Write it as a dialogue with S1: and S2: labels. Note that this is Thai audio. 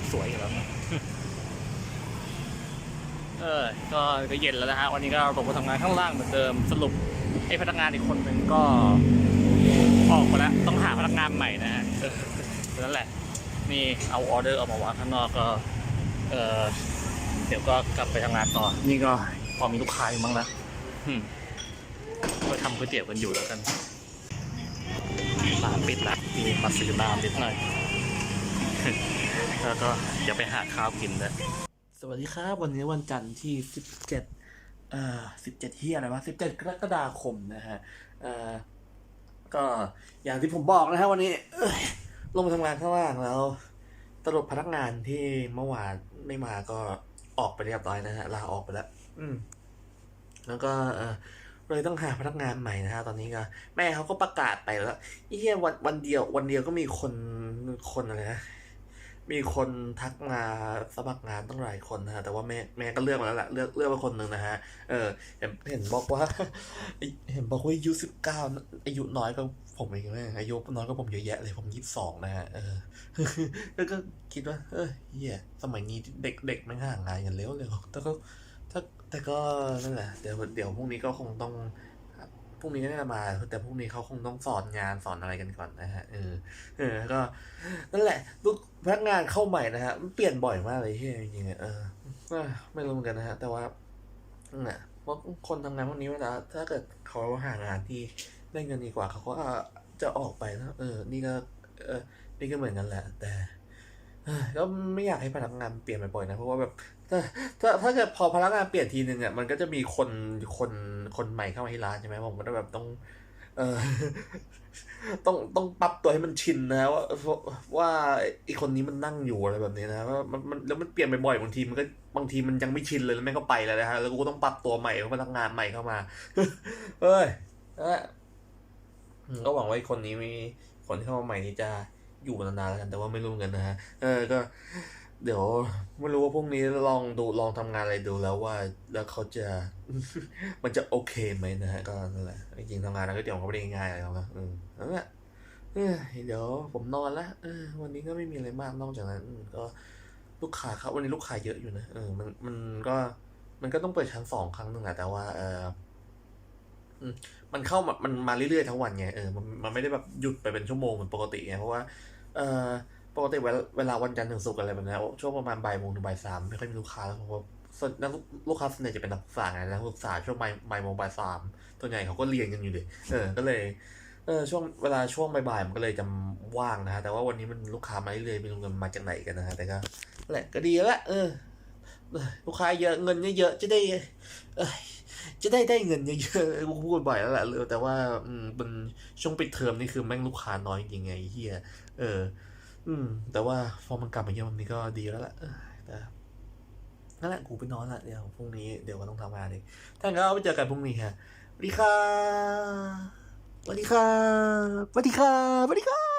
S1: ฆสวยอยู่แล้วนะเออก็ก็เย็นแล้วนะฮะวันนี้ก็ผมก็ทำงานข้างล่างเหมือนเดิมสรุปไอ้พนักงานอีกคนหนึ่งก็ออกมาแล้วต้องหาพนักงานใหม่นะฮะเออนั่นแหละ นี่เอาออเดอร์ออกมาวางข้างนอกก็เออเดี๋ยวก็กลับไปทำงานต่อ นี่ก็พอมีลูกค้าอยู่มั้งล้วอืมก็ทำก๋วยเตี๋ยวกันอยู่แล้วกันร้านปิดละมีมาซื้อน้ำนิดหน่อย แล้วก็เดี๋ยวไปหาข้าวกินเลย
S2: สวัสดีครับ วันนี้วันจันทร์ที่สิบเจ็ดเอ่อสิบเจ็ดที่อะไรวะสิบเจ็ดกรกฎาคมนะฮะเอ่อก็อย่างที่ผมบอกนะฮะวันนี้ลงมาทำงานข้างล่างแล้วตลบพนักงานที่เมื่อวานไม่มาก็ออกไปเรียบร้อยนะฮะลาออกไปแล้ว อืม แล้วก็เออเลยต้องหาพนักงานใหม่นะฮะตอนนี้ก็ แม่เขาก็ประกาศไปแล้วไอ้เหี้ยวันวันเดียว วันเดียวก็มีคนคนอะไรนะ มีคนทักมาสมัครงานตั้งหลายคนนะฮะแต่ว่าแม่แม่ก็เลือกมาแล้วแหละเลือกเลือกมาคนหนึ่งนะฮะเออเห็นเห็นบอกว่า เห็นบอกว่าอายุสิบเก้าอายุน้อยก็ผมเองแม่อายุน้อยก็ผมเยอะแยะเลยผมยี่สิบสองนะฮะเออแล้วก็คิดว่า เออเฮียสมัยนี้เด็กเด็กมันห่างงานกันเร็วเร็วแต่ก็ถ้าแต่ก็นั่นแหละเดี๋ยวเดี๋ยวพรุ่งนี้ก็คงต้องพรุ่งนี้ก็น่าจะมา แต่พรุ่งนี้เขาคงต้องสอนงานสอนอะไรกันก่อนนะฮะเออเออก็นั่นแหละลูก พนักงานเข้าใหม่นะฮะมันเปลี่ยนบ่อยมากเลยที่จริงๆเออไม่รู้เหมือนกันนะฮะแต่ว่าน่ะเพราะคนทำงานพวกนี้เวลาถ้าเกิดเขาหางานที่ได้เงินดีกว่าเขาก็จะออกไปนะเออ นี่ก็ เออนี่ก็เหมือนกันแหละ แต่ก็ไม่อยากให้พนักงานเปลี่ยนบ่อยๆนะเพราะว่าแบบถ้าถ้าถ้าเกิดพอพนักงานเปลี่ยนทีหนึ่งอะมันก็จะมีคนคนคนใหม่เข้ามาที่ร้านใช่ไหมผมก็จะแบบต้อง ต้องต้องปรับตัวให้มันชินนะว่าว่าไอีคนนี้มันนั่งอยู่อะไรแบบนี้นะว่ามันมันแล้วมันเปลี่ยนบ่อยๆบางทีมันก็บางทีมันยังไม่ชินเลยแล้วแม่งก็ไปแล้วนะฮะแล้วกูก็ต้องปรับตัวใหม่เพราะพนักงานใหม่เข้ามาเอ้ยนั่นแหละอืมก็หวังว่าไอคนนี้มีคนที่เข้ามาใหม่นี้จะอยู่นานๆแล้วกันแต่ว่าไม่รู้เหมือนกันนะฮะเออก็ เดี๋ยวไม่รู้ว่าพรุ่งนี้ลองดูลองทำงานอะไรดูแล้วว่า แล้วเขาจะ มันจะโอเคไหมนะฮะก็นั่นแหละจริงทำงานแล้วก็เดี๋ยวก็ไม่ได้ง่ายอะไรหรอกนะอืมนั่นแหละเออเดี๋ยวผมนอนละเออ วันนี้ก็ไม่มีอะไรมากนอกจากนั้นก็ลูกค้าครับวันนี้ลูกค้าเยอะอยู่นะเออมันมันก็มันก็ต้องเปิดชั้นสองครั้งหนึ่งอะแต่ว่า เอออืมมันเข้ามามันมาเรื่อยๆทั้งวันไงเออมันมันไม่ได้แบบหยุดไปเป็นชั่วโมงเหมือนปกติไงเพราะว่า เออ ปกติเวลาวันจันทร์ถึงศุกร์อะไรแบบนี้ช่วงประมาณบ่ายโมงถึงบ่ายสามไม่ค่อยมีลูกค้าแล้วเพราะว่าส่วนนักลูกค้าส่วนใหญ่จะเป็นนักศึกษาไงนักศึกษาช่วงบ่ายบ่ายโมงบ่ายสามตัวใหญ่เขาก็เรียนกันอยู่ดิเออก็เลยเออช่วงเวลาช่วงบ่ายๆมันก็เลยจะว่างนะฮะแต่ว่าวันนี้มันลูกค้ามาเรื่อยๆไม่รู้เงินมาจากไหนกันนะฮะแต่ก็แหละก็ดีแล้วละเออลูกค้าเยอะเงินเยอะๆจะได้เออจะได้ได้เงินเยอะๆกูพูดบ่อยแล้วแหละเลยแต่ว่าอืมเป็นช่วงปิดเทอมนี่คือแม่งลูกค้าน้อยจริงไงเฮียเออ อืม แต่ว่าฟอร์มมันกลับมาเยี่ยมวันนี้ก็ดีแล้วแหละแต่นั่นแหละกูไปนอนละเดี๋ยวพรุ่งนี้เดี๋ยวก็ต้องทำงานอีกถ้านเอาไปเจอกันพรุ่งนี้ฮะสวัสดีค่ะสวัสดีค่ะสวัสดีค่ะสวัสดีค่ะ